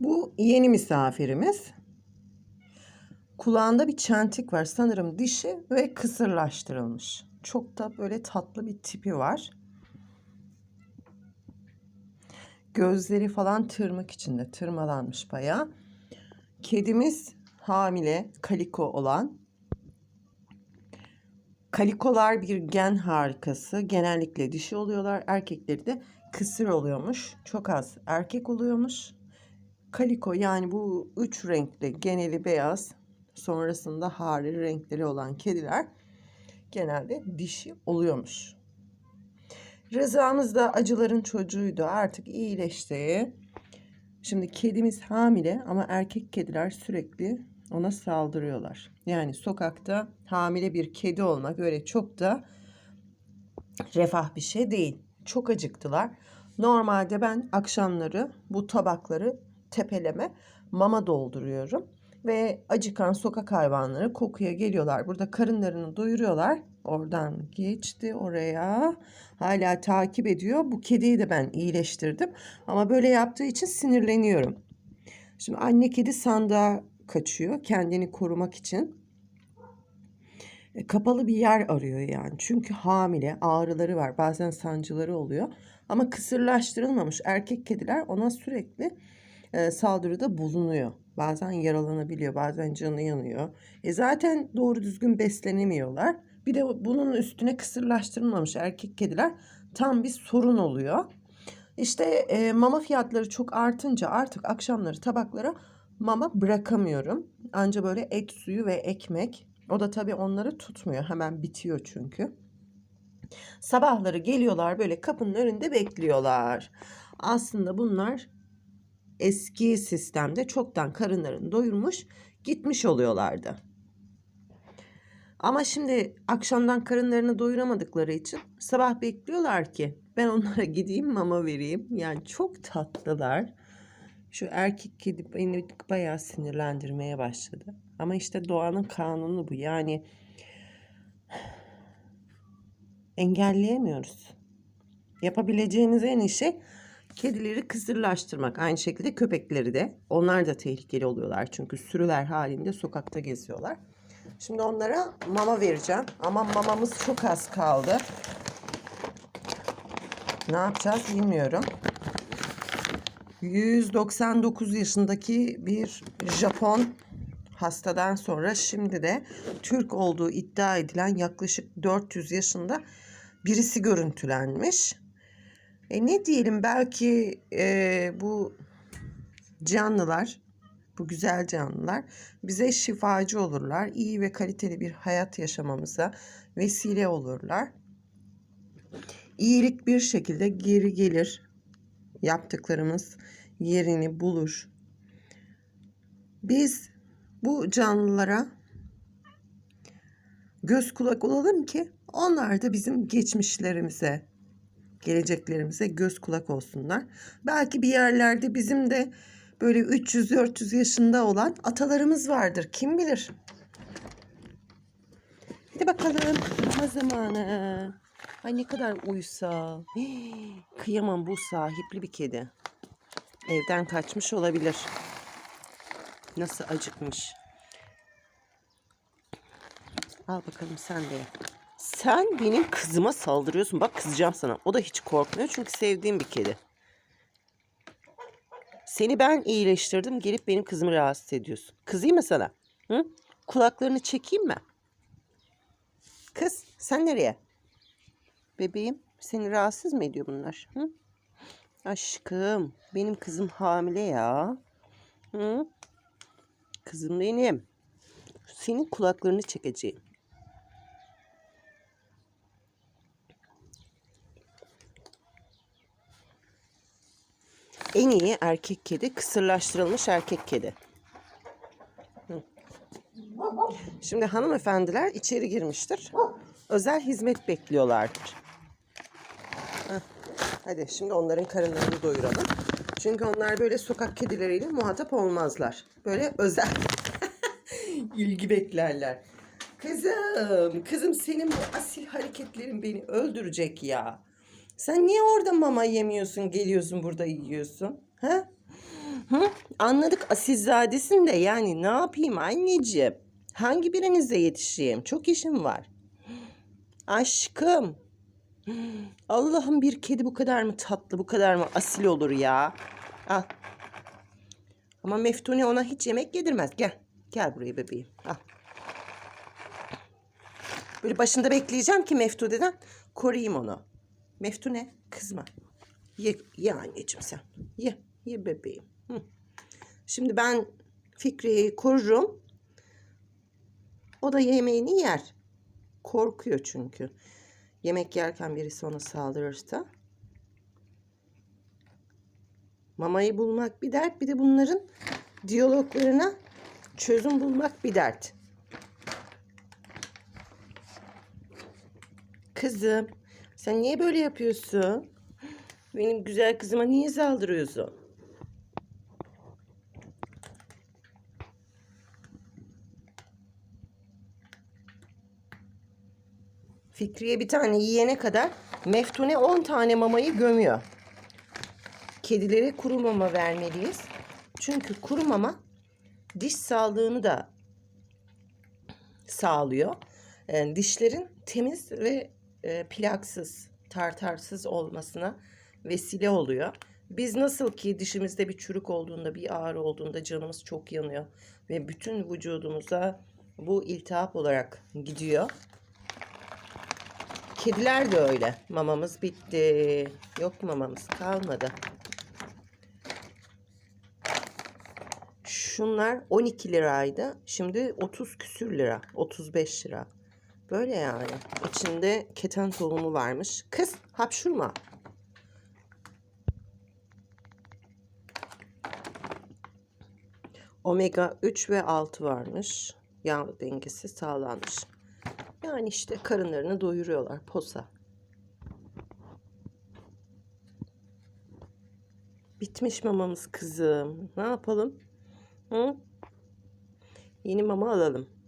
Bu yeni misafirimiz. Kulağında bir çentik var. Sanırım dişi ve kısırlaştırılmış. Çok da böyle tatlı bir tipi var. Gözleri falan tırmık içinde. Tırmalanmış bayağı. Kedimiz hamile, kaliko olan. Kalikolar bir gen harikası. Genellikle dişi oluyorlar. Erkekleri de kısır oluyormuş. Çok az erkek oluyormuş. Kaliko yani bu üç renkli geneli beyaz sonrasında hari renkleri olan kediler genelde dişi oluyormuş. Rızamız da acıların çocuğuydu artık iyileşti. Şimdi kedimiz hamile ama erkek kediler sürekli ona saldırıyorlar. Yani sokakta hamile bir kedi olmak öyle çok da refah bir şey değil. Çok acıktılar. Normalde ben akşamları bu tabakları tepeleme mama dolduruyorum. Ve acıkan sokak hayvanları kokuya geliyorlar. Burada karınlarını doyuruyorlar. Oradan geçti oraya. Hala takip ediyor. Bu kediyi de ben iyileştirdim. Ama böyle yaptığı için sinirleniyorum. Şimdi anne kedi sandığa kaçıyor kendini korumak için. E, kapalı bir yer arıyor yani. Çünkü hamile, ağrıları var, bazen sancıları oluyor. Ama kısırlaştırılmamış erkek kediler ona sürekli e, saldırıda bulunuyor. Bazen yaralanabiliyor, bazen canı yanıyor. E zaten doğru düzgün beslenemiyorlar. Bir de bunun üstüne kısırlaştırılmamış erkek kediler tam bir sorun oluyor. İşte e, mama fiyatları çok artınca artık akşamları tabaklara mama bırakamıyorum. Anca böyle et suyu ve ekmek. O da tabii onları tutmuyor. Hemen bitiyor çünkü. Sabahları geliyorlar böyle kapının önünde bekliyorlar. Aslında bunlar eski sistemde çoktan karınlarını doyurmuş gitmiş oluyorlardı. Ama şimdi akşamdan karınlarını doyuramadıkları için sabah bekliyorlar ki ben onlara gideyim mama vereyim. Yani çok tatlılar. Şu erkek kedi beni bayağı sinirlendirmeye başladı. Ama işte doğanın kanunu bu. Yani engelleyemiyoruz. Yapabileceğiniz en iyi şey kedileri kısırlaştırmak. Aynı şekilde köpekleri de. Onlar da tehlikeli oluyorlar çünkü sürüler halinde sokakta geziyorlar. Şimdi onlara mama vereceğim. Ama mamamız çok az kaldı. Ne yapacağız bilmiyorum. 199 yaşındaki bir Japon hastadan sonra şimdi de Türk olduğu iddia edilen yaklaşık 400 yaşında birisi görüntülenmiş. E ne diyelim belki e, bu canlılar, bu güzel canlılar bize şifacı olurlar. iyi ve kaliteli bir hayat yaşamamıza vesile olurlar. İyilik bir şekilde geri gelir. Yaptıklarımız yerini bulur. Biz bu canlılara göz kulak olalım ki onlar da bizim geçmişlerimize, geleceklerimize göz kulak olsunlar. Belki bir yerlerde bizim de böyle 300-400 yaşında olan atalarımız vardır. Kim bilir? Hadi bakalım. Ama zamanı. Ay ne kadar uysal. Hii, kıyamam bu sahipli bir kedi. Evden kaçmış olabilir. Nasıl acıkmış. Al bakalım sen de. Sen benim kızıma saldırıyorsun. Bak kızacağım sana. O da hiç korkmuyor çünkü sevdiğim bir kedi. Seni ben iyileştirdim. Gelip benim kızımı rahatsız ediyorsun. Kızayım mı sana? Hı? Kulaklarını çekeyim mi? Kız sen nereye? Bebeğim seni rahatsız mı ediyor bunlar? Hı? Aşkım benim kızım hamile ya. Hı? Kızım benim. Senin kulaklarını çekeceğim. En iyi erkek kedi kısırlaştırılmış erkek kedi. Şimdi hanımefendiler içeri girmiştir. Özel hizmet bekliyorlardır. Hadi şimdi onların karınlarını doyuralım. Çünkü onlar böyle sokak kedileriyle muhatap olmazlar. Böyle özel ilgi beklerler. Kızım, kızım senin bu asil hareketlerin beni öldürecek ya. Sen niye orada mama yemiyorsun, geliyorsun burada yiyorsun? Ha? Hı? Anladık asilzadesin de yani ne yapayım anneciğim? Hangi birinize yetişeyim? Çok işim var. Aşkım. Allah'ım bir kedi bu kadar mı tatlı, bu kadar mı asil olur ya? Al. Ama Meftuni ona hiç yemek yedirmez. Gel. Gel buraya bebeğim. Al. Böyle başında bekleyeceğim ki Meftune'den koruyayım onu. Meftune kızma. Ye, ye anneciğim sen. Ye. Ye bebeğim. Hı. Şimdi ben Fikri'yi korurum. O da yemeğini yer. Korkuyor çünkü. Yemek yerken birisi ona saldırırsa. Mamayı bulmak bir dert. Bir de bunların diyaloglarına çözüm bulmak bir dert. Kızım, sen niye böyle yapıyorsun? Benim güzel kızıma niye saldırıyorsun? Fikriye bir tane yiyene kadar Meftune 10 tane mamayı gömüyor. Kedilere kuru mama vermeliyiz. Çünkü kuru mama diş sağlığını da sağlıyor. Yani dişlerin temiz ve e, plaksız, tartarsız olmasına vesile oluyor. Biz nasıl ki dişimizde bir çürük olduğunda, bir ağrı olduğunda canımız çok yanıyor ve bütün vücudumuza bu iltihap olarak gidiyor. Kediler de öyle. Mamamız bitti. Yok mamamız kalmadı. Şunlar 12 liraydı. Şimdi 30 küsür lira. 35 lira. Böyle yani. İçinde keten tohumu varmış. Kız hapşurma. Omega 3 ve 6 varmış. Yağ dengesi sağlanmış. Yani işte karınlarını doyuruyorlar. Posa. Bitmiş mamamız kızım. Ne yapalım? Hı? Yeni mama alalım.